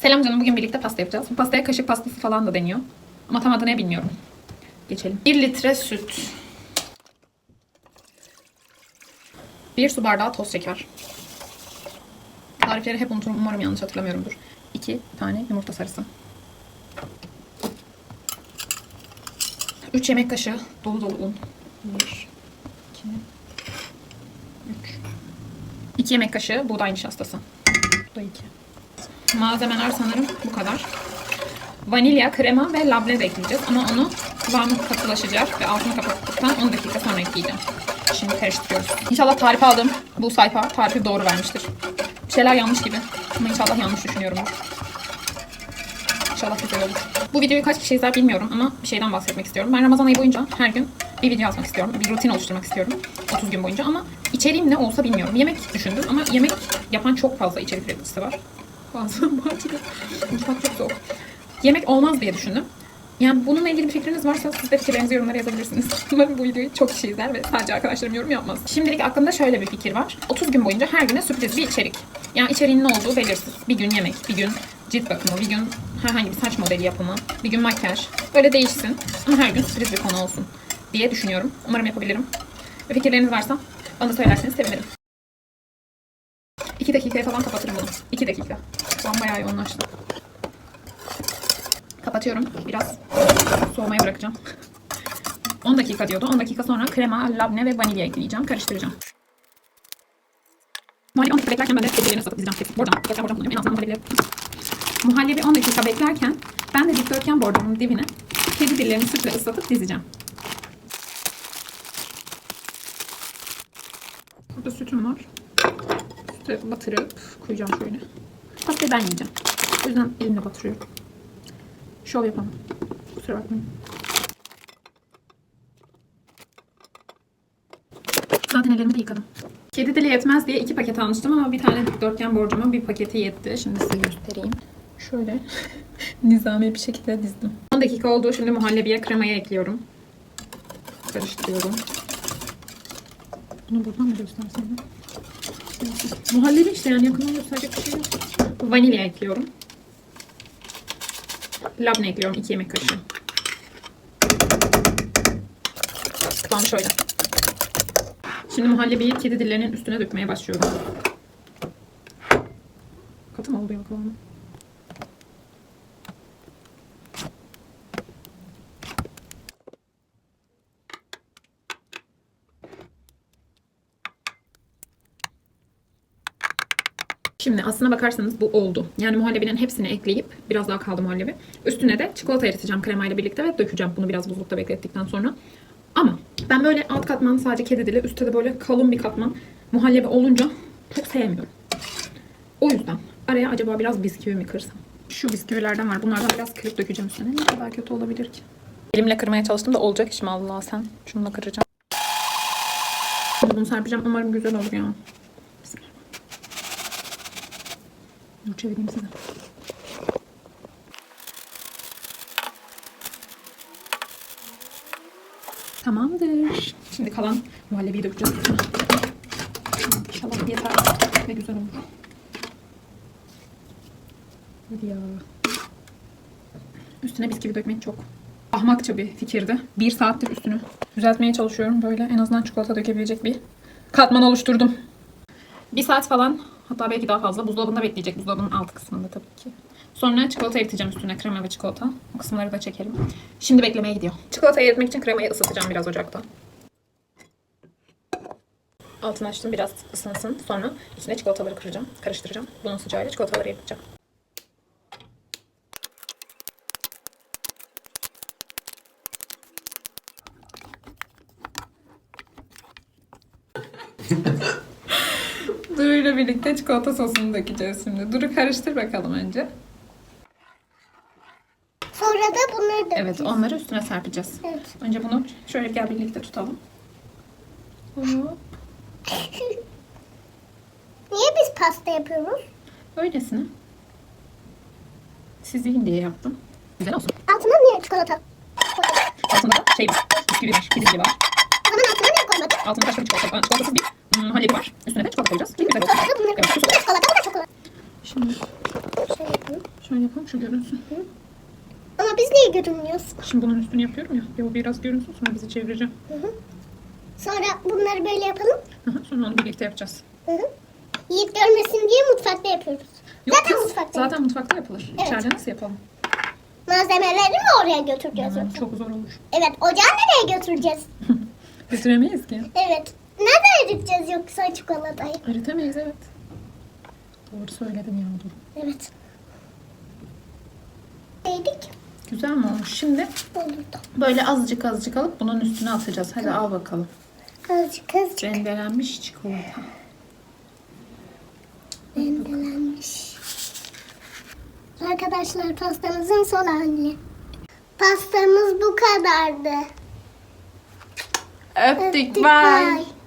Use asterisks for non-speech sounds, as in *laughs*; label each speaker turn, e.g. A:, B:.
A: Selam canım bugün birlikte pasta yapacağız. Bu pastaya kaşık pastası falan da deniyor. Ama tam adı ne bilmiyorum. Geçelim. 1 litre süt. 1 su bardağı toz şeker. Tarifleri hep unuturum. Umarım yanlış hatırlamıyorumdur. 2 tane yumurta sarısı. 3 yemek kaşığı dolu dolu un. 1 2 3 2 yemek kaşığı buğday nişastası. Bu da 2. Malzemeler sanırım bu kadar. Vanilya, krema ve labne de ekleyeceğiz. Ama onu kıvamı katılaşacak ve altını kapattıktan 10 dakika sonra ekleyeceğim. Şimdi karıştırıyoruz. İnşallah tarif aldım. Bu sayfa tarifi doğru vermiştir. Bir şeyler yanlış gibi. Ama inşallah yanlış düşünüyorum. İnşallah güzel olur. Bu videoyu kaç kişi izler bilmiyorum ama bir şeyden bahsetmek istiyorum. Ben Ramazan ayı boyunca her gün bir video atmak istiyorum. Bir rutin oluşturmak istiyorum. 30 gün boyunca ama içeriğim ne olsa bilmiyorum. Yemek düşündüm ama yemek yapan çok fazla içerik üreticisi var. Fazla *laughs* bahçede. Mutfak çok soğuk. Yemek olmaz diye düşündüm. Yani bununla ilgili bir fikriniz varsa siz de fikirlerinizi yorumlara yazabilirsiniz. *laughs* Umarım bu videoyu çok kişi izler ve sadece arkadaşlarım yorum yapmaz. Şimdilik aklımda şöyle bir fikir var. 30 gün boyunca her güne sürpriz bir içerik. Yani içeriğin ne olduğu belirsiz. Bir gün yemek, bir gün cilt bakımı, bir gün herhangi bir saç modeli yapımı, bir gün makyaj. Böyle değişsin ama her gün sürpriz bir konu olsun diye düşünüyorum. Umarım yapabilirim. Ve fikirleriniz varsa bana söylerseniz sevinirim. 2 dakikaya falan kapatırım bunu. 2 dakika. Şu an bayağı yoğunlaştı. Kapatıyorum. Biraz soğumaya bırakacağım. 10 dakika diyordu. 10 dakika sonra krema, labne ve vanilya ekleyeceğim. Karıştıracağım. Muhallebi 10 dakika beklerken ben de kedilerini satıp dizeceğim. Buradan. Dikdörtgen borcam kullanıyorum. En azından muhallebi. Muhallebi 10 dakika beklerken ben de dikdörtgen bordomun dibine kedi dillerini sütle ıslatıp dizeceğim. Burada sütüm var. Sütü batırıp koyacağım şöyle. Pastayı ben yiyeceğim. O yüzden elimle batırıyorum. Şov yapamam. Kusura bakmayın. Zaten ellerimi de yıkadım. Kedi dili yetmez diye iki paket almıştım ama bir tane dikdörtgen borcama bir paketi yetti. Şimdi size göstereyim. Şöyle *laughs* nizami bir şekilde dizdim. 10 dakika oldu. Şimdi muhallebiye kremayı ekliyorum. Karıştırıyorum. Bunu buradan mı göstersem? Muhallebi işte yani yakından gösterecek bir şey yok. Vanilya ekliyorum. Labne ekliyorum 2 yemek kaşığı. Kıvamı şöyle. Şimdi muhallebiyi kedi dillerinin üstüne dökmeye başlıyorum. Katı mı oldu ya kıvamı? Şimdi aslına bakarsanız bu oldu. Yani muhallebinin hepsini ekleyip biraz daha kaldı muhallebi. Üstüne de çikolata eriteceğim kremayla birlikte ve dökeceğim bunu biraz buzlukta beklettikten sonra. Ama ben böyle alt katman sadece kedi dili, üstte de böyle kalın bir katman muhallebi olunca çok sevmiyorum. O yüzden araya acaba biraz bisküvi mi kırsam? Şu bisküvilerden var. Bunlardan biraz kırıp dökeceğim üstüne. Ne kadar kötü olabilir ki? Elimle kırmaya çalıştım da olacak iş mi Allah sen? Şununla kıracağım. Bunu serpeceğim. Umarım güzel olur ya. Dur çevireyim size. Tamamdır. Şimdi kalan muhallebiyi dökeceğiz. İnşallah yeter ve güzel olur. Hadi ya. Üstüne bisküvi dökmek çok ahmakça bir fikirdi. Bir saattir üstünü düzeltmeye çalışıyorum. Böyle en azından çikolata dökebilecek bir katman oluşturdum. Bir saat falan hatta belki daha fazla buzdolabında bekleyecek. Buzdolabının alt kısmında tabii ki. Sonra çikolata eriteceğim üstüne krema ve çikolata. O kısımları da çekelim. Şimdi beklemeye gidiyor. Çikolatayı eritmek için kremayı ısıtacağım biraz ocakta. Altını açtım biraz ısınsın. Sonra içine çikolataları kıracağım, karıştıracağım. Bunun sıcağıyla çikolataları eriteceğim. İle birlikte çikolata sosunu dökeceğiz şimdi. Duru karıştır bakalım önce.
B: Sonra da bunları da
A: Evet onları üstüne serpeceğiz.
B: Evet.
A: Önce bunu şöyle gel birlikte tutalım. Hop. *laughs*
B: Niye biz pasta yapıyoruz?
A: Öylesine. Siz yiyin diye yaptım. Güzel olsun.
B: Altına niye çikolata?
A: Altında da şey var. Bisküvi var. Pidili var.
B: Altına
A: başka bir çikolata. Çikolatasız bir hmm, muhallebi var. Üstüne de çikolata koyacağız. Güzel olsun. Evet,
B: Çikolata da çikolata?
A: Şimdi
B: Şey yapayım.
A: Şöyle yapalım şu görünsün.
B: Ama biz niye görünmüyoruz?
A: Şimdi bunun üstünü yapıyorum ya. Bir o biraz görünsün sonra bizi çevireceğim.
B: Hı hı. Sonra bunları böyle yapalım.
A: Aha, sonra onu birlikte yapacağız.
B: Hı hı. Yiğit görmesin diye mutfakta yapıyoruz.
A: Yok
B: Zaten
A: kız,
B: mutfakta.
A: Zaten mutfakta yapılır.
B: Evet.
A: İçeride nasıl yapalım?
B: Malzemeleri mi oraya götüreceğiz yoksa?
A: çok zor olur.
B: Evet ocağı nereye götüreceğiz? *laughs*
A: Götüremeyiz ki.
B: Evet. Nerede eriteceğiz yoksa çikolatayı?
A: Eritemeyiz evet. Doğru söyledin ya. Dur.
B: Evet. Değdik.
A: Güzel mi olmuş? Şimdi
B: Olurdu.
A: böyle azıcık azıcık alıp bunun üstüne atacağız. Hadi al bakalım.
B: Azıcık azıcık
A: Rendelenmiş çikolata.
B: rendelenmiş. Arkadaşlar pastamızın son hali. Pastamız bu kadardı.
A: Öptük.
B: Bye.